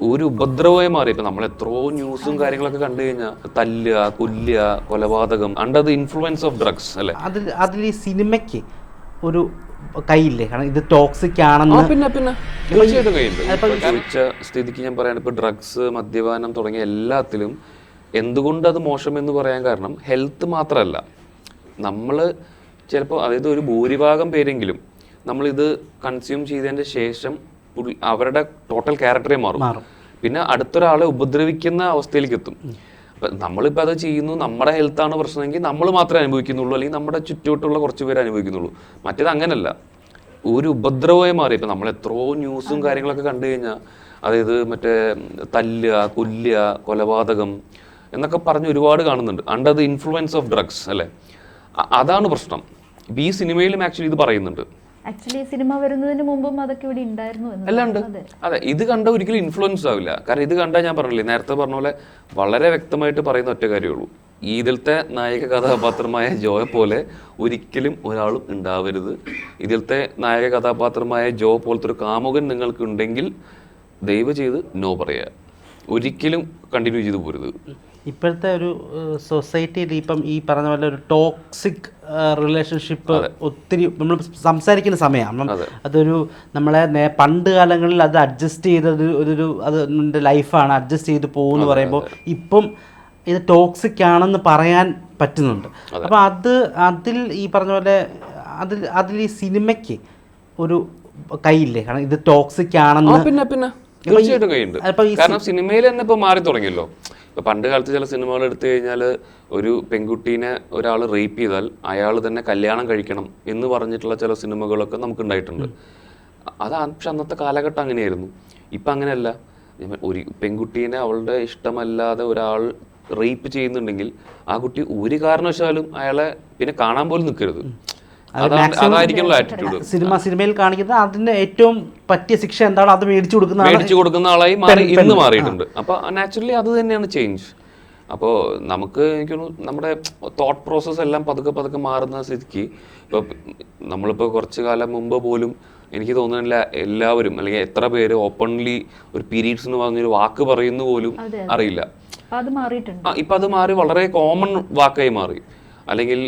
ഒരു ഉപദ്രവമായി മാറി. ഇപ്പൊ നമ്മൾ എത്രയോ ന്യൂസും കാര്യങ്ങളൊക്കെ കണ്ടു കഴിഞ്ഞാൽ തല്ലുക കൊല്ലുക കൊലപാതകം under the influence of drugs അല്ലെ? അതിൽ അതിൽ ഈ സിനിമയ്ക്ക് ഒരു കൈയില്ലേ കാരണം ഇത് ടോക്സിക് ആണെന്ന് പിന്നെ പിന്നെ. തീർച്ചയായിട്ടും സ്ഥിതിക്ക് ഞാൻ പറയാൻ ഇപ്പൊ ഡ്രഗ്സ് മദ്യപാനം തുടങ്ങിയ എല്ലാത്തിലും എന്തുകൊണ്ട് അത് മോശം എന്ന് പറയാൻ കാരണം ഹെൽത്ത് മാത്രമല്ല. നമ്മൾ ചിലപ്പോൾ അതായത് ഒരു ഭൂരിഭാഗം പേരെങ്കിലും നമ്മളിത് കൺസ്യൂം ചെയ്തതിന്റെ ശേഷം അവരുടെ ടോട്ടൽ ക്യാരക്ടറേ മാറും. പിന്നെ അടുത്തൊരാളെ ഉപദ്രവിക്കുന്ന അവസ്ഥയിലേക്ക് എത്തും. അപ്പൊ നമ്മളിപ്പോൾ അത് ചെയ്യുന്നു നമ്മുടെ ഹെൽത്താണ് പ്രശ്നമെങ്കിൽ നമ്മൾ മാത്രമേ അനുഭവിക്കുന്നുള്ളൂ അല്ലെങ്കിൽ നമ്മുടെ ചുറ്റുവട്ടുള്ള കുറച്ച് പേര് അനുഭവിക്കുന്നുള്ളൂ. മറ്റേത് അങ്ങനല്ല. ഒരു ഉപദ്രവമായി മാറി. ഇപ്പം നമ്മൾ എത്രയോ ന്യൂസും കാര്യങ്ങളൊക്കെ കണ്ടു കഴിഞ്ഞാൽ അതായത് മറ്റേ തല്ലുക കൊല്ലുക കൊലപാതകം എന്നൊക്കെ പറഞ്ഞ് ഒരുപാട് കാണുന്നുണ്ട്. Under the influence of drugs അല്ലേ? അതാണ് പ്രശ്നം. ഇപ്പൊ ഈ സിനിമയിലും ആക്ച്വലി ഇത് പറയുന്നുണ്ട്. ആക്ച്വലി സിനിമ വരുന്നതിന് മുമ്പും അതൊക്കെ ഇവിടെ ഉണ്ടായിരുന്നു എല്ലാം ഉണ്ട്. അതെ. ഇത് കണ്ട ഒരിക്കലും ഇൻഫ്ലുവൻസ് ആവില്ല. കാരണം ഇത് കണ്ടാൽ ഞാൻ പറഞ്ഞില്ലേ നേരത്തെ പറഞ്ഞ പോലെ വളരെ വ്യക്തമായിട്ട് പറയുന്ന ഒറ്റ കാര്യമുള്ളൂ ഇതിലത്തെ നായക കഥാപാത്രമായ ജോയെ പോലെ ഒരിക്കലും ഒരാളും ഉണ്ടാവരുത്. ഇതിലത്തെ നായക കഥാപാത്രമായ ജോ പോലത്തെ ഒരു കാമുകൻ നിങ്ങൾക്ക് ഉണ്ടെങ്കിൽ ദയവ് ചെയ്ത് നോ പറയുക. ഒരിക്കലും കണ്ടിന്യൂ ചെയ്തു പോരുത്. ഇപ്പോഴത്തെ ഒരു സൊസൈറ്റിയിൽ ഇപ്പം ഈ പറഞ്ഞ പോലെ ഒരു ടോക്സിക് റിലേഷൻഷിപ്പ് ഒത്തിരി നമ്മൾ സംസാരിക്കുന്ന സമയമാണ്. അതൊരു നമ്മളെ പണ്ട് കാലങ്ങളിൽ അത് അഡ്ജസ്റ്റ് ചെയ്തത് ഒരു അത് ലൈഫാണ് അഡ്ജസ്റ്റ് ചെയ്ത് പോകുമെന്ന് പറയുമ്പോൾ ഇപ്പം ഇത് ടോക്സിക് ആണെന്ന് പറയാൻ പറ്റുന്നുണ്ട്. അപ്പം അത് അതിൽ ഈ പറഞ്ഞ പോലെ അതിൽ അതിൽ ഈ സിനിമയ്ക്ക് ഒരു കൈയില്ലേ കാരണം ഇത് ടോക്സിക് ആണെന്ന് പിന്നെ പിന്നെ. തീർച്ചയായിട്ടും അപ്പൊ കാരണം സിനിമയിൽ തന്നെ ഇപ്പൊ മാറി തുടങ്ങിയല്ലോ. പണ്ട് കാലത്ത് ചില സിനിമകൾ എടുത്തു കഴിഞ്ഞാൽ ഒരു പെൺകുട്ടീനെ ഒരാൾ റേപ്പ് ചെയ്താൽ അയാൾ തന്നെ കല്യാണം കഴിക്കണം എന്ന് പറഞ്ഞിട്ടുള്ള ചില സിനിമകളൊക്കെ നമുക്ക് ഉണ്ടായിട്ടുണ്ട് അത് പക്ഷെ അന്നത്തെ കാലഘട്ടം അങ്ങനെയായിരുന്നു. ഇപ്പൊ അങ്ങനെയല്ല. ഒരു പെൺകുട്ടീനെ അവളുടെ ഇഷ്ടമല്ലാതെ ഒരാൾ റേപ്പ് ചെയ്യുന്നുണ്ടെങ്കിൽ ആ കുട്ടി ഒരു കാരണവശാലും അയാളെ പിന്നെ കാണാൻ പോലും നിൽക്കരുത്. സിനിമ സിനിമയിൽ കാണിക്കുന്നത് അതിന് ഏറ്റവും പറ്റിയ ശിക്ഷ എന്താണ്? അത് മേടിച്ചു കൊടുക്കുന്ന മേടിച്ചു കൊടുക്കുന്ന ആളായി മാറി ഇന്ന് മാറിയിട്ടുണ്ട്. അപ്പൊ നാച്ചുറലി അത് തന്നെയാണ് ചേഞ്ച് അപ്പോൾ നമുക്ക് എനിക്ക് തോന്നുന്നു നമ്മുടെ തോട്ട് പ്രോസസ്സ് എല്ലാം പതുക്കെ പതുക്കെ മാറുന്ന സ്ഥിതിക്ക് ഇപ്പോൾ നമ്മളിപ്പോൾ കുറച്ച് കാലം മുമ്പ് പോലും എനിക്ക് തോന്നുന്നില്ല എല്ലാവരും അല്ലെങ്കിൽ എത്ര പേര് ഓപ്പൺലി ഒരു പീരീഡ്സ് എന്ന് പറഞ്ഞൊരു വാക്ക് പറയുന്നു പോലും അറിയില്ല. ഇപ്പൊ അത് മാറിയിട്ടുണ്ട്. ആ ഇപ്പം അത് മാറി വളരെ കോമൺ വാക്കായി മാറി. അല്ലെങ്കിൽ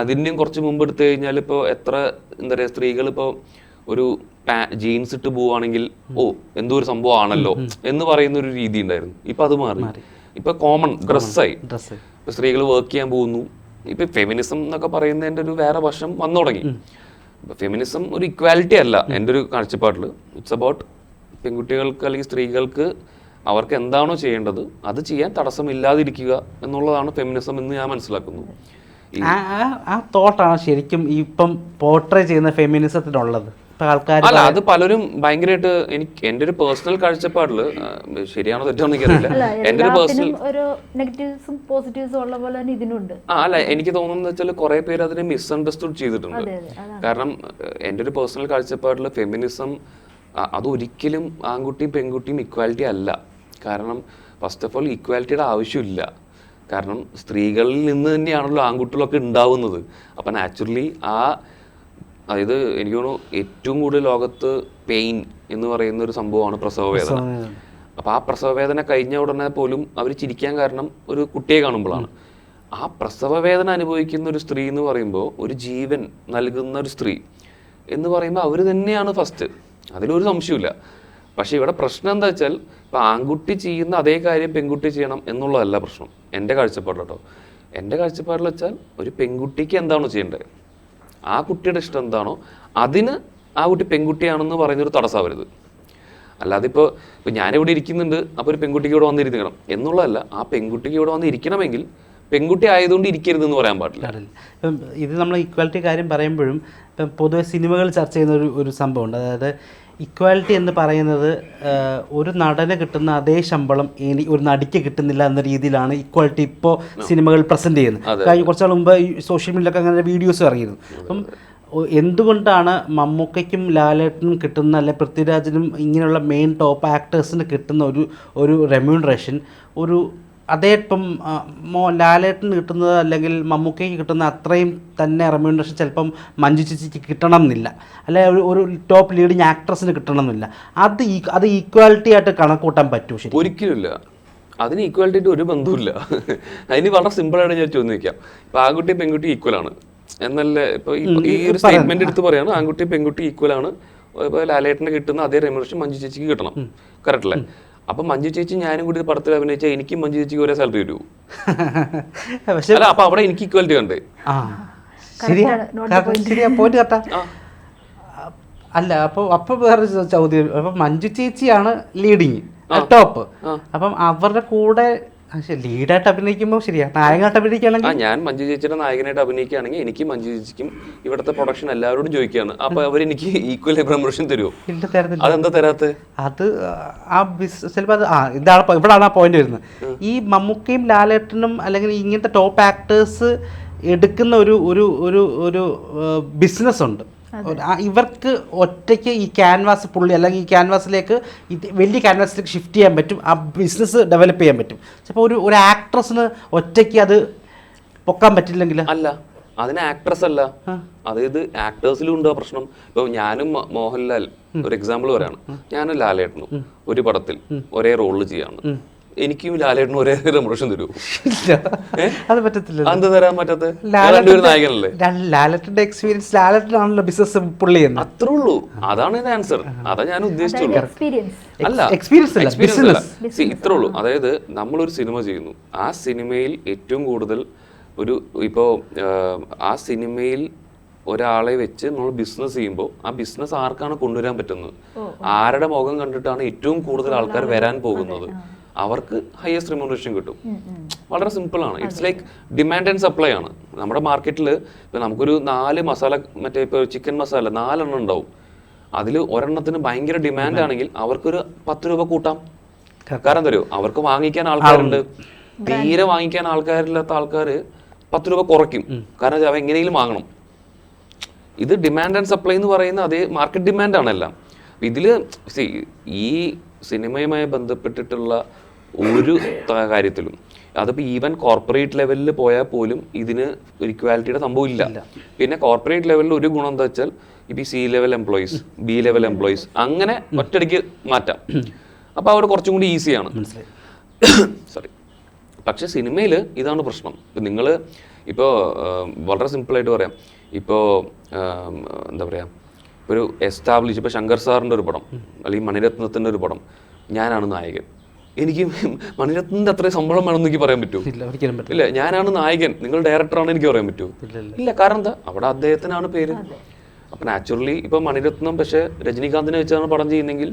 അതിന്റെയും കുറച്ച് മുമ്പ് എടുത്തു കഴിഞ്ഞാൽ ഇപ്പോൾ എത്ര എന്താ പറയുക സ്ത്രീകൾ ഇപ്പോൾ ഒരു ജീൻസ് ഇട്ട് പോവുകയാണെങ്കിൽ ഓ എന്തോ ഒരു സംഭവം ആണല്ലോ എന്ന് പറയുന്ന ഒരു രീതി ഉണ്ടായിരുന്നു. ഇപ്പം അത് മാറി. ഇപ്പം കോമൺ ഡ്രസ്സായി ഡ്രസ്സ് ഇപ്പം സ്ത്രീകൾ വർക്ക് ചെയ്യാൻ പോകുന്നു. ഇപ്പം ഫെമിനിസം എന്നൊക്കെ പറയുന്നതിന്റെ ഒരു വേറെ വശം വന്നു തുടങ്ങി. ഫെമിനിസം ഒരു ഇക്വാലിറ്റി അല്ല എന്റെ ഒരു കാഴ്ചപ്പാടിൽ ഇറ്റ്സ് അബൌട്ട് പെൺകുട്ടികൾക്ക് അല്ലെങ്കിൽ സ്ത്രീകൾക്ക് അവർക്ക് എന്താണോ ചെയ്യേണ്ടത് അത് ചെയ്യാൻ തടസ്സമില്ലാതിരിക്കുക എന്നുള്ളതാണ് ഫെമിനിസം എന്ന് ഞാൻ മനസ്സിലാക്കുന്നു. ആ ആ- ആ തോട്ടാണ് ശരിക്കും ഇപ്പം പോർട്രേ ചെയ്യുന്ന ഫെമിനിസത്തിനുള്ളത് അല്ല അത് പലരും ഭയങ്കരമായിട്ട് എനിക്ക് എന്റെ ഒരു പേഴ്സണൽ കാഴ്ചപ്പാടിൽ ശരിയാണോ തെറ്റാണോ എനിക്കറിയില്ല എന്റെ എന്റെ ഒരു പേഴ്സണൽ ഒരു നെഗറ്റീവ്സും പോസിറ്റീവ്സും ഉള്ള പോലെ തന്നെ ഇതിനുണ്ട്. ആ അല്ല എനിക്ക് തോന്നുന്നത് വെച്ചാൽ കുറെ പേര് അതിനെ മിസ്അണ്ടർസ്റ്റുഡ് ചെയ്തിട്ടുണ്ട്. കാരണം എന്റെ എന്റെ ഒരു പേഴ്സണൽ കാഴ്ചപ്പാടിൽ ഫെമിനിസം അതൊരിക്കലും ആൺകുട്ടിയും പെൺകുട്ടിയും ഇക്വാലിറ്റി അല്ല. കാരണം ഫസ്റ്റ് ഓഫ് ഓൾ ഇക്വാലിറ്റിയുടെ ആവശ്യമില്ല. കാരണം സ്ത്രീകളിൽ നിന്ന് തന്നെയാണല്ലോ ആൺകുട്ടികളൊക്കെ ഉണ്ടാവുന്നത്. അപ്പം നാച്ചുറലി ആ അതായത് എനിക്ക് തോന്നുന്നു ഏറ്റവും കൂടുതൽ ലോകത്ത് പെയിൻ എന്ന് പറയുന്ന ഒരു സംഭവമാണ് പ്രസവ വേദന അപ്പോൾ ആ പ്രസവ വേദന കഴിഞ്ഞ ഉടനെ പോലും അവർ ചിരിക്കാൻ കാരണം ഒരു കുട്ടിയെ കാണുമ്പോഴാണ്. ആ പ്രസവ വേദന അനുഭവിക്കുന്ന ഒരു സ്ത്രീ എന്ന് പറയുമ്പോൾ ഒരു ജീവൻ നൽകുന്ന ഒരു സ്ത്രീ എന്ന് പറയുമ്പോൾ അവർ തന്നെയാണ് ഫസ്റ്റ് അതിലൊരു സംശയമില്ല പക്ഷേ ഇവിടെ പ്രശ്നം എന്താ വെച്ചാൽ ഇപ്പം ആൺകുട്ടി ചെയ്യുന്ന അതേ കാര്യം പെൺകുട്ടി ചെയ്യണം എന്നുള്ളതല്ല പ്രശ്നം. എന്റെ കാഴ്ചപ്പാടിൽ കേട്ടോ. എന്റെ കാഴ്ചപ്പാടിൽ വെച്ചാൽ ഒരു പെൺകുട്ടിക്ക് എന്താണോ ചെയ്യേണ്ടത്? ആ കുട്ടിയുടെ ഇഷ്ടം എന്താണോ? അതിന് ആ കുട്ടി പെൺകുട്ടിയാണെന്ന് പറയുന്നൊരു തടസ്സമാവരുത്. അല്ലാതെ ഇപ്പോൾ ഇപ്പോൾ ഞാനിവിടെ ഇരിക്കുന്നുണ്ട് അപ്പോൾ ഒരു പെൺകുട്ടിക്ക് ഇവിടെ വന്നിരിക്കണം എന്നുള്ളതല്ല ആ പെൺകുട്ടിക്ക് ഇവിടെ വന്ന് ഇരിക്കണമെങ്കിൽ പെൺകുട്ടി ആയതുകൊണ്ട് ഇരിക്കരുതെന്ന് പറയാൻ പാടില്ല. ഇത് നമ്മൾ ഇക്വാലിറ്റി കാര്യം പറയുമ്പോഴും ഇപ്പം പൊതുവെ സിനിമകൾ ചർച്ച ചെയ്യുന്ന ഒരു ഒരു സംഭവമുണ്ട്. അതായത് ഇക്വാലിറ്റി എന്ന് പറയുന്നത് ഒരു നടന് കിട്ടുന്ന അതേ ശമ്പളം ഇനി ഒരു നടിക്ക് കിട്ടുന്നില്ല എന്ന രീതിയിലാണ് ഇക്വാലിറ്റി ഇപ്പോൾ സിനിമകൾ പ്രസന്റ് ചെയ്യുന്നത്. കഴിഞ്ഞ കുറച്ച് നാൾ മുമ്പ് സോഷ്യൽ മീഡിയയിലൊക്കെ അങ്ങനെ വീഡിയോസ് ഇറങ്ങിയിരുന്നു. അപ്പം എന്തുകൊണ്ടാണ് മമ്മൂക്കയ്ക്കും ലാലേട്ടനും കിട്ടുന്ന അല്ലെ പൃഥ്വിരാജിനും ഇങ്ങനെയുള്ള മെയിൻ ടോപ്പ് ആക്ടേഴ്സിന് കിട്ടുന്ന ഒരു ഒരു റെമ്യൂണറേഷൻ ഒരു അതേ ഇപ്പം മോ ലാലേട്ടന് കിട്ടുന്നത് അല്ലെങ്കിൽ മമ്മൂക്കയ്ക്ക് കിട്ടുന്ന അത്രയും തന്നെ റെമ്യൂണറേഷൻ ചിലപ്പം മഞ്ജു ചേച്ചിക്ക് കിട്ടണം എന്നില്ല അല്ലെ ഒരു ഒരു ടോപ്പ് ലീഡിങ് ആക്ട്രസിന് കിട്ടണം എന്നില്ല അത് അത് ഈക്വാലിറ്റി ആയിട്ട് കണക്കൂട്ടാൻ പറ്റൂ ശരി ഒരിക്കലുമില്ല. അതിന് ഈക്വാലിറ്റി ഒരു ബന്ധവുമില്ല. അതിന് വളരെ സിമ്പിളായിട്ട് ഞാൻ ചോദിക്കാം ഇപ്പം ആൺകുട്ടി പെൺകുട്ടി ഈക്വൽ ആണ്. എന്നല്ല ഇപ്പൊ ഈ- ഈ ഒരു സ്റ്റേറ്റ്മെന്റ് എടുത്ത് പറയാണ് ആൺകുട്ടി പെൺകുട്ടി ഈക്വൽ ആണ്. ഇപ്പോൾ ലാലേട്ടന് കിട്ടുന്ന അതേ റെമ്യൂണറേഷൻ മഞ്ജു ചേച്ചിക്ക് കിട്ടണം. കറക്റ്റ് അല്ലേ? അപ്പൊ മഞ്ജു ചേച്ചി ഞാനും കൂടി പടത്തിൽ അഭിനയിച്ചാൽ എനിക്കും മഞ്ജു ചേച്ചിക്ക് ഒരേ സാലറി വരൂ പക്ഷേ അല്ല അപ്പൊ അവിടെ എനിക്ക് ഈക്വാലിറ്റി കണ്ടേ. ആ ശരിയാ ശരിയാ കറക്റ്റാ അല്ല അപ്പോൾ അപ്പോൾ വേറെ ചോദ്യം അപ്പം മഞ്ജു ചേച്ചിയാണ് ലീഡിങ് ടോപ്പ് അപ്പം അവരുടെ കൂടെ ലീഡായിട്ട് അഭിനയിക്കുമ്പോൾ ശരിയാ. നായകനായിട്ട് ആ അഭിനയിക്കുകയാണെങ്കിൽ ഞാൻ മഞ്ജു ചേച്ചിയുടെ നായകനായിട്ട് അഭിനയിക്കുകയാണെങ്കിൽ എനിക്ക് മഞ്ജു ചേച്ചിക്കും ഇവിടുത്തെ പ്രൊഡക്ഷൻ എല്ലാവരോടും ചോദിക്കുകയാണ്. അപ്പൊ അവരെനിക്ക് ഈക്വൽ പ്രമോഷൻ തരുമോ ഇല്ല അതെന്താ തരാത്ത? അത് ആ ബിസ് ചിലപ്പോൾ അത് ആ ഇതാണ് ഇവിടാണ് ആ പോയിന്റ് വരുന്നത്. ഈ മമ്മൂക്കയും ലാലേട്ടനും അല്ലെങ്കിൽ ഇങ്ങനത്തെ ടോപ്പ് ആക്ടേഴ്സ് എടുക്കുന്ന ഒരു ഒരു ഒരു ഒരു ബിസിനസ് ഉണ്ട്. ഇവർക്ക് ഒറ്റയ്ക്ക് ഈ ക്യാൻവാസ് പുള്ളി അല്ലെങ്കിൽ ഈ ക്യാൻവാസിലേക്ക് ഇത് വലിയ ക്യാൻവാസിലേക്ക് ഷിഫ്റ്റ് ചെയ്യാൻ പറ്റും. ആ ബിസിനസ് ഡെവലപ്പ് ചെയ്യാൻ പറ്റും. ചിലപ്പോൾ ഒരു ഒരു ആക്ട്രസിന് ഒറ്റയ്ക്ക് അത് പൊക്കാൻ പറ്റില്ലെങ്കിൽ? അല്ല. അതിന് ആക്ട്രസ് അല്ല. അതായത് ആക്ടേഴ്സിലും ഉണ്ടോ പ്രശ്നം. ഇപ്പൊ ഞാനും മോഹൻലാൽ ഒരു എക്സാമ്പിൾ പറയാണ്. ഞാനും ലാലേട്ടനും ഒരു പടത്തിൽ ഒരേ റോളിൽ ചെയ്യാണ് എനിക്കും ലാലേട്ടനും ഒരേ മോഷം തരുമോ അത് പറ്റത്തില്ല അതെന്താ തരാൻ പറ്റാത്ത നായകനല്ലേ? ലാലേട്ടന്റെ എക്സ്പീരിയൻസ് ലാലേട്ടനാണല്ലോ ബിസിനസ് പുള്ളി ചെയ്യുന്നത് അത്രേ ഉള്ളൂ. അതാണ് എന്റെ ആൻസർ അതാ ഞാൻ ഉദ്ദേശിച്ചുള്ളൂ. എക്സ്പീരിയൻസ് അല്ല. എക്സ്പീരിയൻസ് അല്ല. ഇത്രേ ഉള്ളൂ. അതായത് നമ്മളൊരു സിനിമ ചെയ്യുന്നു. ആ സിനിമയിൽ ഏറ്റവും കൂടുതൽ ഒരു ഇപ്പോ ആ സിനിമയിൽ ഒരാളെ വെച്ച് നമ്മൾ ബിസിനസ് ചെയ്യുമ്പോൾ ആ ബിസിനസ് ആർക്കാണ് കൊണ്ടുവരാൻ പറ്റുന്നത്? ആരുടെ മുഖം കണ്ടിട്ടാണ് ഏറ്റവും കൂടുതൽ ആൾക്കാർ വരാൻ പോകുന്നത്? അവർക്ക് ഹയസ്റ്റ് റിമോണറേഷൻ കിട്ടും. വളരെ സിമ്പിൾ ആണ്. It's like demand and supply ആണ്. നമ്മുടെ മാർക്കറ്റിൽ ഇപ്പം നമുക്കൊരു നാല് മസാല മറ്റേ ഇപ്പോൾ ചിക്കൻ മസാല നാലെണ്ണം ഉണ്ടാവും. അതിൽ ഒരെണ്ണത്തിന് ഭയങ്കര ഡിമാൻഡ് ആണെങ്കിൽ അവർക്കൊരു പത്ത് രൂപ കൂട്ടാം. കാരണം തരുമോ അവർക്ക് വാങ്ങിക്കാൻ ആൾക്കാരുണ്ട്. തീരെ വാങ്ങിക്കാൻ ആൾക്കാരില്ലാത്ത ആൾക്കാർ പത്ത് രൂപ കുറയ്ക്കും. കാരണം അവ എങ്ങനെയെങ്കിലും വാങ്ങണം. ഇത് ഡിമാൻഡ് ആൻഡ് സപ്ലൈ എന്ന് പറയുന്ന അതേ മാർക്കറ്റ് ഡിമാൻഡ് ആണല്ല ഇതിൽ സി ഈ സിനിമയുമായി ബന്ധപ്പെട്ടിട്ടുള്ള ഒരു കാര്യത്തിലും. അതിപ്പോൾ ഈവൻ കോർപ്പറേറ്റ് ലെവലിൽ പോയാൽ പോലും ഇതിന് ഒരു ഇക്വാലിറ്റിയുടെ സംഭവം ഇല്ല. പിന്നെ കോർപ്പറേറ്റ് ലെവലിൽ ഒരു ഗുണം എന്താ വെച്ചാൽ ഇപ്പം C level employees B level employees അങ്ങനെ ഒറ്റയടിക്ക് മാറ്റാം. അപ്പോൾ അവിടെ കുറച്ചും കൂടി ഈസിയാണ് സോറി പക്ഷെ സിനിമയിൽ ഇതാണ് പ്രശ്നം. ഇപ്പം നിങ്ങൾ ഇപ്പോൾ വളരെ സിമ്പിളായിട്ട് പറയാം. ഇപ്പോൾ എന്താ പറയുക ഇപ്പോൾ ഒരു എസ്റ്റാബ്ലിഷ് ഇപ്പോൾ ശങ്കർ സാറിന്റെ ഒരു പടം അല്ലെങ്കിൽ മണിരത്നത്തിന്റെ ഒരു പടം ഞാനാണ് നായകൻ. എനിക്ക് മണിരത്നത്തിന്റെ അത്രയും ശമ്പളം വേണമെന്ന് എനിക്ക് പറയാൻ പറ്റുമോ ഇല്ല ഞാനാണ് നായകൻ. നിങ്ങൾ ഡയറക്ടറാണ് എനിക്ക് പറയാൻ പറ്റുമോ ഇല്ല കാരണം എന്താ? അവിടെ അദ്ദേഹത്തിനാണ് പേര്. അപ്പൊ നാച്ചുറലി ഇപ്പൊ മണിരത്നം പക്ഷെ രജനീകാന്തിനെ വെച്ചാണ് പടം ചെയ്യുന്നെങ്കിൽ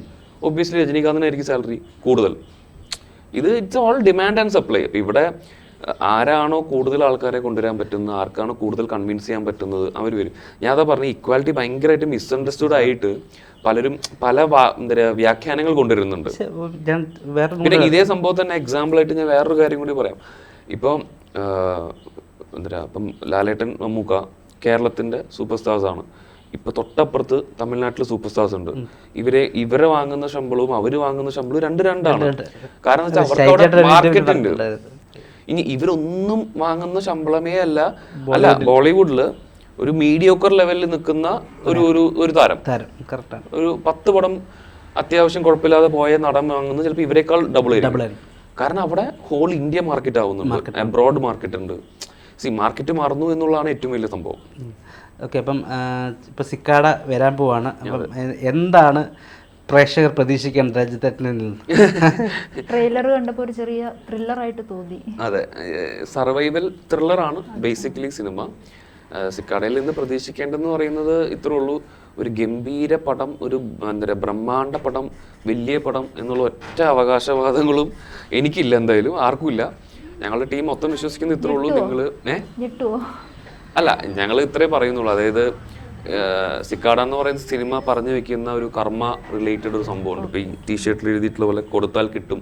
ഒബ്വിയസ്ലി രജനീകാന്തിനായിരിക്കും സാലറി കൂടുതൽ. ഇത് it's all demand and supply അപ്പൊ ഇവിടെ ആരാണോ കൂടുതൽ ആൾക്കാരെ കൊണ്ടുവരാൻ പറ്റുന്നത് ആർക്കാണോ കൂടുതൽ കൺവിൻസ് ചെയ്യാൻ പറ്റുന്നത് അവർ വരും. ഞാൻ അതാ പറഞ്ഞ ഇക്വാലിറ്റി ഭയങ്കരമായിട്ട് മിസ്അണ്ടർസ്റ്റുഡ് ആയിട്ട് പലരും പല വാ- എന്താ പറയുക വ്യാഖ്യാനങ്ങൾ കൊണ്ടുവരുന്നുണ്ട്. പിന്നെ ഇതേ സംഭവം തന്നെ എക്സാമ്പിൾ ആയിട്ട് ഞാൻ വേറൊരു കാര്യം കൂടി പറയാം. ഇപ്പം എന്താ ഇപ്പം ലാലേട്ടൻ മമ്മൂക്ക കേരളത്തിന്റെ സൂപ്പർ സ്റ്റാർസ് ആണ്. ഇപ്പൊ തൊട്ടപ്പുറത്ത് തമിഴ്നാട്ടിൽ സൂപ്പർ സ്റ്റാർസ് ഉണ്ട് ഇവരെ ഇവരെ വാങ്ങുന്ന ശമ്പളവും അവർ വാങ്ങുന്ന ശമ്പളവും രണ്ട് രണ്ടാണ്. കാരണം വെച്ചാൽ അവർക്ക് അവിടെ മാർക്കറ്റ് ഉണ്ട്. ഇനി ഇവരൊന്നും വാങ്ങുന്ന ശമ്പളമേ അല്ല. അല്ല ബോളിവുഡിൽ ഒരു മീഡിയോക്കർ ലെവലിൽ നിൽക്കുന്ന ഒരു ഒരു ഒരു താരം. താരം. കറക്റ്റാണ് ഒരു പത്ത് പടം അത്യാവശ്യം കുഴപ്പമില്ലാതെ പോയ നടൻ വാങ്ങുന്നത് ചിലപ്പോൾ ഇവരെക്കാൾ ഡബിൾ ഡബിൾ ആയിരിക്കും. കാരണം അവിടെ ഹോൾ ഇന്ത്യ മാർക്കറ്റ് ആവുന്നുണ്ട്. അബ്രോഡ് മാർക്കറ്റ് ഉണ്ട്. സി മാർക്കറ്റ് മാറുന്നു എന്നുള്ളതാണ് ഏറ്റവും വലിയ സംഭവം. ഓക്കെ അപ്പം ഇപ്പം സിക്കാട വരാൻ പോവാണ്. അപ്പം എന്താണ് പ്രേക്ഷകർ പ്രതീക്ഷിക്കേണ്ടത് രാജ്യത്തെ നിന്ന്? ട്രെയിലർ കണ്ടപ്പോൾ ഒരു ചെറിയ ത്രില്ലറായിട്ട് തോന്നി. അതെ സർവൈവൽ ത്രില്ലറാണ് ബേസിക്കലി സിനിമ സിക്കാടയിൽ നിന്ന് പ്രതീക്ഷിക്കേണ്ടതെന്ന് പറയുന്നത് ഇത്രേ ഉള്ളൂ. ഒരു ഗംഭീര പടം ഒരു എന്താ പറയുക ബ്രഹ്മാണ്ഡ പടം വലിയ പടം എന്നുള്ള ഒറ്റ അവകാശവാദങ്ങളും എനിക്കില്ല എന്തായാലും ആർക്കുമില്ല. ഞങ്ങളുടെ ടീം മൊത്തം വിശ്വസിക്കുന്ന ഇത്രേ ഉള്ളൂ. നിങ്ങൾ അല്ല ഞങ്ങൾ ഇത്രേ പറയുന്നുള്ളൂ. അതായത് സിക്കാട എന്ന് പറയുന്ന സിനിമ പറഞ്ഞു വെക്കുന്ന ഒരു കർമ്മ റിലേറ്റഡ് ഒരു സംഭവമുണ്ട്. ഇപ്പൊ ഈ ടീഷർട്ടിൽ എഴുതിയിട്ടുള്ള പോലെ കൊടുത്താൽ കിട്ടും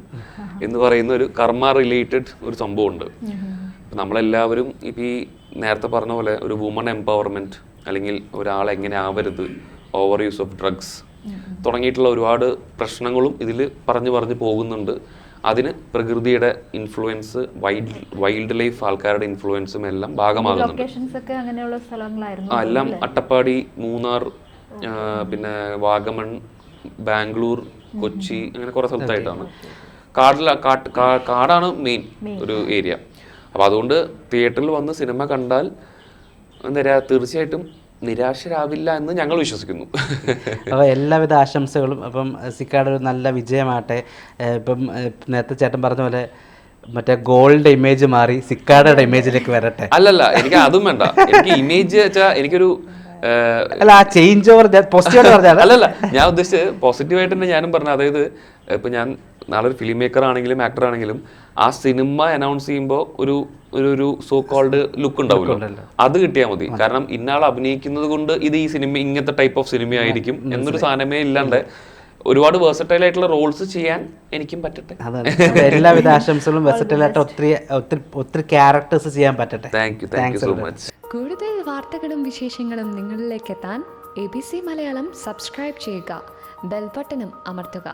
എന്ന് പറയുന്ന ഒരു കർമ്മ റിലേറ്റഡ് ഒരു സംഭവമുണ്ട്. നമ്മളെല്ലാവരും ഇപ്പൊ ഈ നേരത്തെ പറഞ്ഞ പോലെ ഒരു വുമൺ എംപവർമെന്റ് അല്ലെങ്കിൽ ഒരാൾ എങ്ങനെ ആവരുത് ഓവർ യൂസ് ഓഫ് ഡ്രഗ്സ് തുടങ്ങിയിട്ടുള്ള ഒരുപാട് പ്രശ്നങ്ങളും ഇതിൽ പറഞ്ഞു പറഞ്ഞു പോകുന്നുണ്ട്. അതിന് പ്രകൃതിയുടെ ഇൻഫ്ലുവൻസ് വൈൽഡ് വൈൽഡ് ലൈഫ് ആൾക്കാരുടെ ഇൻഫ്ലുവൻസും എല്ലാം ഭാഗമാകുന്നുണ്ട്. ആ, എല്ലാം അട്ടപ്പാടി മൂന്നാർ പിന്നെ വാഗമൺ ബാംഗ്ലൂർ കൊച്ചി അങ്ങനെ കുറെ സ്ഥലത്തായിട്ടാണ്. കാടില കാട്ട് കാടാണ് മെയിൻ ഒരു ഏരിയ അപ്പോൾ അതുകൊണ്ട് തിയേറ്ററിൽ വന്ന് സിനിമ കണ്ടാൽ എന്താ തീർച്ചയായിട്ടും നിരാശരാവില്ല എന്ന് ഞങ്ങൾ വിശ്വസിക്കുന്നു. അപ്പോൾ എല്ലാവിധ ആശംസകളും. അപ്പം സിക്കാട് ഒരു നല്ല വിജയമാട്ടെ ഇപ്പം നേരത്തെ ചേട്ടൻ പറഞ്ഞ പോലെ മറ്റേ ഗോൾഡ് ഇമേജ് മാറി സിക്കാടയുടെ ഇമേജിലേക്ക് വരട്ടെ. അല്ലല്ല എനിക്ക് അതും വേണ്ട. എനിക്ക് ഇമേജ് വെച്ചാൽ എനിക്കൊരു അല്ല ആ ചേഞ്ച് ഓവർ പോസിറ്റീവായിട്ട് അല്ലല്ല ഞാൻ ഉദ്ദേശിച്ചത് പോസിറ്റീവായിട്ട് തന്നെ ഞാനും പറഞ്ഞു അതായത് ഇപ്പം ഞാൻ നാളെ ഒരു ഫിലിം മേക്കർ ആണെങ്കിലും ആക്ടർ ആണെങ്കിലും ആ സിനിമ അനൗൺസ് ചെയ്യുമ്പോൾ ഒരു ഒരു ഒരു സോ കോൾഡ് ലുക്ക് ഉണ്ടാവുമല്ലോ അത് കിട്ടിയാൽ മതി. കാരണം ഇന്നാൾ അഭിനയിക്കുന്നത് കൊണ്ട് ഇത് ഈ സിനിമ ഇങ്ങനത്തെ ടൈപ്പ് ഓഫ് സിനിമ ആയിരിക്കും എന്നൊരു സാധനമേ ഇല്ലാണ്ട് ഒരുപാട് വേഴ്സറ്റൈൽ ആയിട്ടുള്ള റോൾസ് ചെയ്യാൻ എനിക്കും പറ്റട്ടെ. എല്ലാവിധ ആശംസകളും ഒത്തിരി ഒത്തിരി ഒത്തിരി ക്യാരക്ടേഴ്സ് ചെയ്യാൻ പറ്റട്ടെ. Thank you thank you so much കൂടുതൽ വാർത്തകളും വിശേഷങ്ങളും നിങ്ങളിലേക്ക് എത്താൻ A B C Malayalam subscribe ചെയ്യുക. ബെൽബട്ടനും അമർത്തുക.